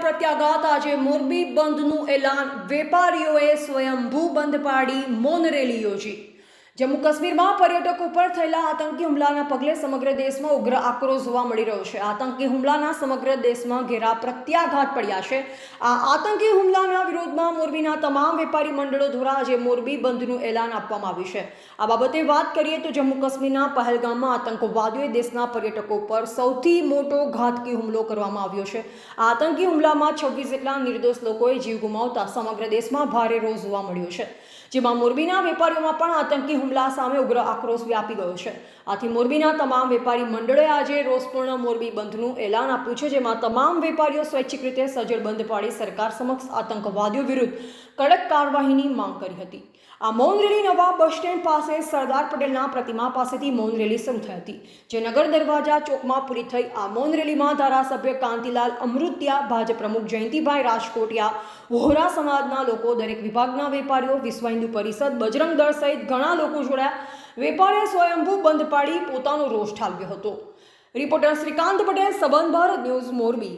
પ્રત્યાઘાત આજે મોરબી બંધનું એલાન. વેપારીઓએ સ્વયંભૂ બંધ પાડી મૌન રેલી યોજી. જમ્મુ કાશ્મીરમાં પર્યટકો પર થયેલા આતંકી હુમલાના પગલે સમગ્ર દેશમાં ઉગ્ર આક્રોશ જોવા મળી રહ્યો છે. આતંકી હુમલાના સમગ્ર દેશમાં ઘેરા પ્રત્યાઘાત પડ્યા છે. આ આતંકી હુમલાના વિરોધમાં મોરબીના તમામ વેપારી મંડળો દ્વારા આજે મોરબી બંધનું એલાન આપવામાં આવ્યું છે. આ બાબતે વાત કરીએ તો જમ્મુ કાશ્મીરના પહેલગામમાં આતંકવાદીઓએ દેશના પર્યટકો પર સૌથી મોટો ઘાતકી હુમલો કરવામાં આવ્યો છે. આ આતંકી હુમલામાં છવ્વીસ જેટલા નિર્દોષ લોકોએ જીવ ગુમાવતા સમગ્ર દેશમાં ભારે રોષ જોવા મળ્યો છે. જેમાં મોરબીના વેપારીઓમાં પણ આતંકી હુમલા સામે ઉગ્ર આક્રોશ વ્યાપી ગયો છે. આથી મોરબીના તમામ વેપારી મંડળોએ આજે રોષપૂર્ણ મોરબી બંધનું એલાન આપ્યું છે, જેમાં તમામ વેપારીઓ સ્વૈચ્છિક રીતે સજ્જડ બંધ પાડી સરકાર સમક્ષ આતંકવાદીઓ વિરુદ્ધ કડક કાર્યવાહીની માંગ કરી હતી. આ મૌન રેલી નવા બસ સ્ટેન્ડ પાસે સરદાર પટેલના પ્રતિમા પાસેથી મૌન રેલી શરૂ થઈ હતી, જે નગર દરવાજા ચોકમાં પૂરી થઈ. આ મૌન રેલીમાં ધારાસભ્ય કાંતિલાલ અમૃતિયા, ભાજપ પ્રમુખ જયંતિભાઈ રાજકોટિયા, વોહરા સમાજના લોકો, દરેક વિભાગના વેપારીઓ, વિશ્વ હિન્દુ પરિષદ, બજરંગ દળ સહિત ઘણા લોકો જોડાયા વેપારીએ સ્વયંભૂ બંધ પાડી પોતાનો રોષ ઠાલવ્યો હતો. રિપોર્ટર શ્રીકાંત પટેલ, સંબંધ ભારત ન્યૂઝ મોરબી.